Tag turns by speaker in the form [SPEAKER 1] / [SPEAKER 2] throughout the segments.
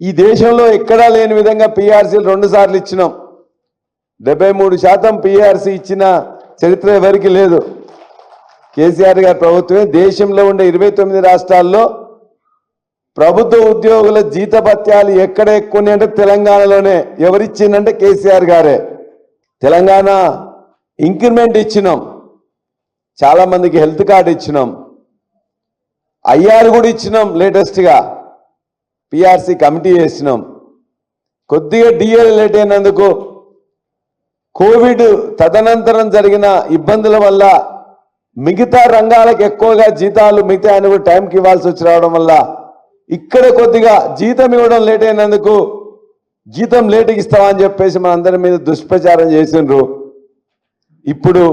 [SPEAKER 1] ఈ దేశంలో ఎక్కడా లేని విధంగా పీఆర్సీలు రెండు సార్లు ఇచ్చినాం. డెబ్బై మూడు శాతం పిఆర్సీ ఇచ్చిన చరిత్ర ఎవరికి లేదు. కేసీఆర్ గారి ప్రభుత్వమే. దేశంలో ఉండే ఇరవై తొమ్మిది రాష్ట్రాల్లో ప్రభుత్వ ఉద్యోగుల జీతభత్యాలు ఎక్కడ ఎక్కువ ఉన్నాయంటే తెలంగాణలోనే. ఎవరిచ్చిందంటే కేసీఆర్ గారే. తెలంగాణ ఇంక్రిమెంట్ ఇచ్చినాం. చాలామందికి హెల్త్ కార్డు ఇచ్చినాం. ఐఆర్ కూడా ఇచ్చినాం లేటెస్ట్గా. పిఆర్సీ కమిటీ చేసినాం. కొద్దిగా డిఎల్ లేట్ అయినందుకు కోవిడ్ తదనంతరం జరిగిన ఇబ్బందుల వల్ల మిగతా రంగాలకు ఎక్కువగా జీతాలు మిగతా ఆయన కూడా టైంకి ఇవ్వాల్సి వచ్చి రావడం వల్ల ఇక్కడ కొద్దిగా జీతం ఇవ్వడం లేట్ అయినందుకు జీతం లేటుకి ఇస్తామని చెప్పేసి మన అందరి మీద దుష్ప్రచారం చేసిండ్రు. ఇప్పుడు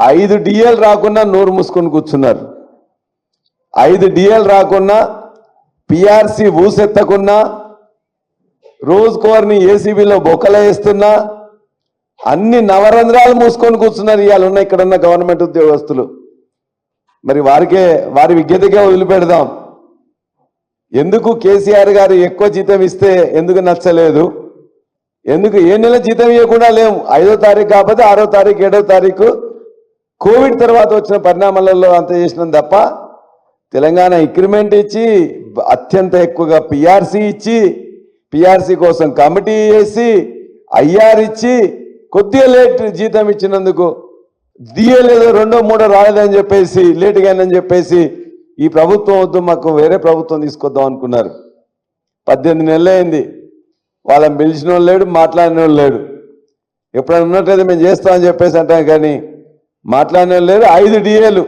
[SPEAKER 1] ఐదు డిఎల్ రాకున్నా నోరు మూసుకొని కూర్చున్నారు. ఐదు డిఎల్ రాకున్నా పిఆర్సి ఊసెత్తకున్నా రోజుకోరిని ఏసీబీలో బొక్కలు వేస్తున్నా అన్ని నవరంధ్రాలు మూసుకొని కూర్చున్నారు ఇవాళ ఉన్న ఇక్కడ ఉన్న గవర్నమెంట్ ఉద్యోగస్తులు. మరి వారికే వారి విజ్ఞతగా వదిలిపెడదాం. ఎందుకు కేసీఆర్ గారు ఎక్కువ జీతం ఇస్తే ఎందుకు నచ్చలేదు? ఎందుకు ఏ నెల జీతం ఇవ్వకుండా లేము ఐదో తారీఖు కాకపోతే ఆరో తారీఖు ఏడో తారీఖు కోవిడ్ తర్వాత వచ్చిన పరిణామాలలో అంత చేసినాం తప్ప తెలంగాణ ఇంక్రిమెంట్ ఇచ్చి అత్యంత ఎక్కువగా పిఆర్సీ ఇచ్చి పిఆర్సీ కోసం కమిటీ వేసి ఐఆర్ ఇచ్చి కొద్దిగా లేట్ జీతం ఇచ్చినందుకు దియలేదు రెండో మూడో రాలేదని చెప్పేసి లేటుగానని చెప్పేసి ఈ ప్రభుత్వం వద్దు మాకు వేరే ప్రభుత్వం తీసుకొద్దాం అనుకున్నారు. పద్దెనిమిది నెలలు అయింది. వాళ్ళని పిలిచిన వాళ్ళు లేడు మాట్లాడిన వాళ్ళు లేడు. ఎప్పుడైనా ఉన్నట్లయితే మేము చేస్తామని చెప్పేసి అంటాం కానీ మాట్లాడిన వాళ్ళు లేరు ఐదు డిఏలు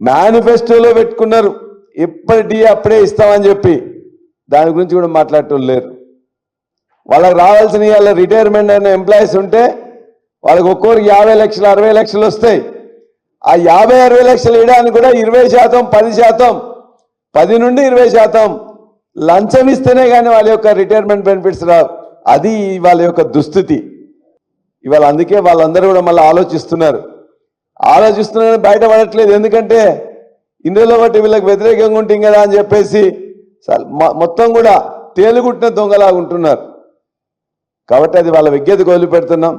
[SPEAKER 1] మేనిఫెస్టోలో పెట్టుకున్నారు. ఎప్పటి అప్పుడే ఇస్తామని చెప్పి. దాని గురించి కూడా మాట్లాడటం లేరు. వాళ్ళకి రావాల్సిన వాళ్ళ రిటైర్మెంట్ అయిన ఎంప్లాయీస్ ఉంటే వాళ్ళకి ఒక్కొక్కరికి యాభై లక్షలు అరవై లక్షలు వస్తాయి. ఆ యాభై అరవై లక్షలు ఇవ్వడానికి కూడా ఇరవై శాతం పది శాతం పది నుండి ఇరవై శాతం లంచం ఇస్తేనే కానీ వాళ్ళ యొక్క రిటైర్మెంట్ బెనిఫిట్స్ రావు. అది వాళ్ళ యొక్క దుస్థితి. ఇవాళ అందుకే వాళ్ళందరూ కూడా మళ్ళీ ఆలోచిస్తున్నారు. ఆలోచిస్తున్నారని బయటపడట్లేదు ఎందుకంటే ఇందులో బట్టి వీళ్ళకి వ్యతిరేకంగా ఉంటుంది కదా అని చెప్పేసి మొత్తం కూడా తేలుగుట్టిన దొంగలాగా ఉంటున్నారు. కాబట్టి అది వాళ్ళ విజ్ఞత పెడుతున్నాం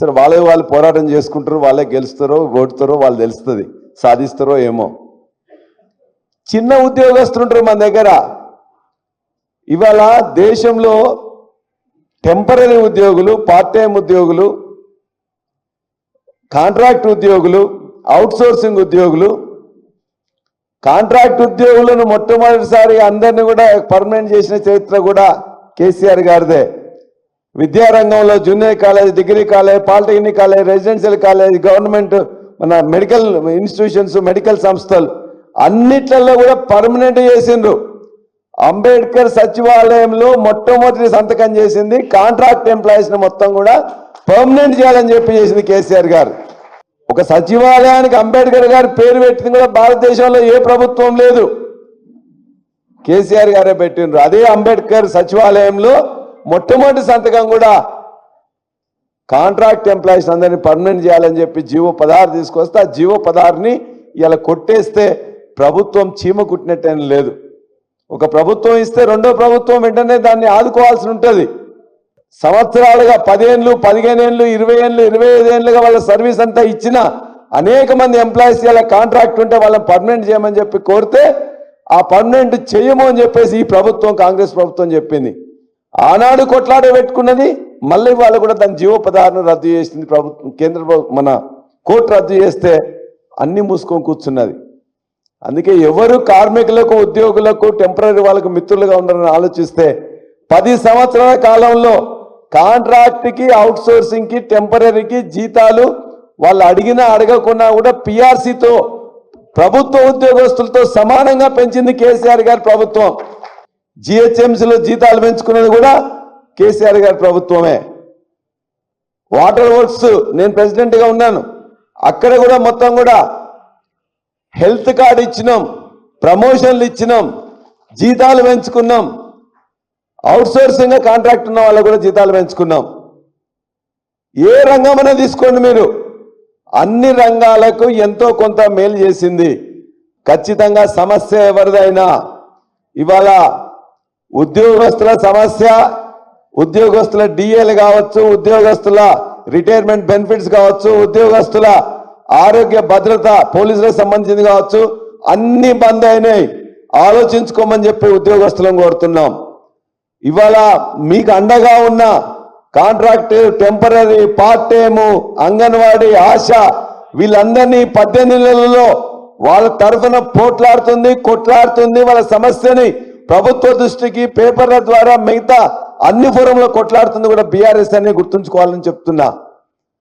[SPEAKER 1] సరే వాళ్ళే వాళ్ళు పోరాటం చేసుకుంటారు వాళ్ళే గెలుస్తారో ఓడుతారో వాళ్ళు తెలుస్తుంది సాధిస్తారో ఏమో. చిన్న ఉద్యోగస్తులు ఉంటారు మన దగ్గర. ఇవాళ దేశంలో టెంపరీ ఉద్యోగులు పార్ట్ టైం ఉద్యోగులు కాంట్రాక్ట్ ఉద్యోగులు అవుట్సోర్సింగ్ ఉద్యోగులు కాంట్రాక్ట్ ఉద్యోగులను మొట్టమొదటిసారి అందరిని కూడా పర్మనెంట్ చేసిన చరిత్ర కూడా కేసీఆర్ గారిదే. విద్యారంగంలో junior college degree college polytechnic college residential college government మన మెడికల్ ఇన్స్టిట్యూషన్స్ మెడికల్ సంస్థలు అన్నిట్లలో కూడా పర్మనెంట్ చేసిండ్రు. అంబేద్కర్ సచివాలయంలో మొట్టమొదటి సంతకం చేసింది కాంట్రాక్ట్ ఎంప్లాయీస్ని మొత్తం కూడా పర్మనెంట్ చేయాలని చెప్పి చేసింది కేసీఆర్ గారు. ఒక సచివాలయానికి అంబేద్కర్ గారు పేరు పెట్టింది కూడా భారతదేశంలో ఏ ప్రభుత్వం లేదు. కేసీఆర్ గారే పెట్టిండ్రు. అదే అంబేద్కర్ సచివాలయంలో మొట్టమొదటి సంతకం కూడా కాంట్రాక్ట్ ఎంప్లాయీస్ అందరినీ పర్మనెంట్ చేయాలని చెప్పి జీవో పదహారు తీసుకొస్తే ఆ జీవో పదహారుని ఇలా కొట్టేస్తే ప్రభుత్వం చీమ కుట్టినట్టేం లేదు. ఒక ప్రభుత్వం ఇస్తే రెండో ప్రభుత్వం వెంటనే దాన్ని ఆదుకోవాల్సి ఉంటుంది. సంవత్సరాలుగా పదేళ్ళు పదిహేను ఏళ్ళు ఇరవై ఏళ్ళు ఇరవై ఐదు ఏళ్ళుగా వాళ్ళ సర్వీస్ అంతా ఇచ్చిన అనేక మంది ఎంప్లాయీస్ ఇలా కాంట్రాక్ట్ ఉంటే వాళ్ళని పర్మనెంట్ చేయమని చెప్పి కోరితే ఆ పర్మనెంట్ చేయము అని చెప్పేసి ఈ ప్రభుత్వం కాంగ్రెస్ ప్రభుత్వం చెప్పింది. ఆనాడు కొట్లాడ పెట్టుకున్నది మళ్ళీ వాళ్ళు కూడా దాని జీవో రద్దు చేసింది ప్రభుత్వం కేంద్ర ప్రభుత్వం మన కోర్టు రద్దు చేస్తే అన్ని మూసుకొని కూర్చున్నది. అందుకే ఎవరు కార్మికులకు ఉద్యోగులకు టెంపరీ వాళ్ళకు మిత్రులుగా ఉండాలని ఆలోచిస్తే పది సంవత్సరాల కాలంలో కాంట్రాక్ట్కి అవుట్సోర్సింగ్కి టెంపరీకి జీతాలు వాళ్ళు అడిగినా అడగకున్నా కూడా పిఆర్సీతో ప్రభుత్వ ఉద్యోగస్తులతో సమానంగా పెంచింది కేసీఆర్ గారి ప్రభుత్వం. జిహెచ్ఎంసీలో జీతాలు పెంచుకున్నది కూడా కేసీఆర్ గారి ప్రభుత్వమే. వాటర్ వర్క్స్ నేను ప్రెసిడెంట్గా ఉన్నాను. అక్కడ కూడా మొత్తం కూడా హెల్త్ కార్డు ఇచ్చినాం ప్రమోషన్లు ఇచ్చినాం జీతాలు పెంచుకున్నాం. అవుట్సోర్సింగ్ కాంట్రాక్ట్ ఉన్న వాళ్ళకు కూడా జీతాలు పెంచుకున్నాం. ఏ రంగమైనా తీసుకోండి మీరు. అన్ని రంగాలకు ఎంతో కొంత మేలు చేసింది. ఖచ్చితంగా సమస్య ఎవరిదైనా. ఇవాళ ఉద్యోగస్తుల సమస్య ఉద్యోగస్తుల డిఏలు కావచ్చు ఉద్యోగస్తుల రిటైర్మెంట్ బెనిఫిట్స్ కావచ్చు ఉద్యోగస్తుల ఆరోగ్య భద్రత పోలీసులకు సంబంధించింది కావచ్చు అన్ని బంద్ అయినాయి. ఆలోచించుకోమని చెప్పి ఉద్యోగస్తులను కోరుతున్నాం. ఇవాళ మీకు అండగా ఉన్న contract temporary part time anganwadi ASHA వీళ్ళందరినీ పద్దెనిమిది నెలల్లో వాళ్ళ తరఫున పోట్లాడుతుంది కొట్లాడుతుంది. వాళ్ళ సమస్యని ప్రభుత్వ దృష్టికి పేపర్ల ద్వారా మిగతా అన్ని ఫోరంలో కొట్లాడుతుంది కూడా బీఆర్ఎస్ అని గుర్తుంచుకోవాలని చెప్తున్నా.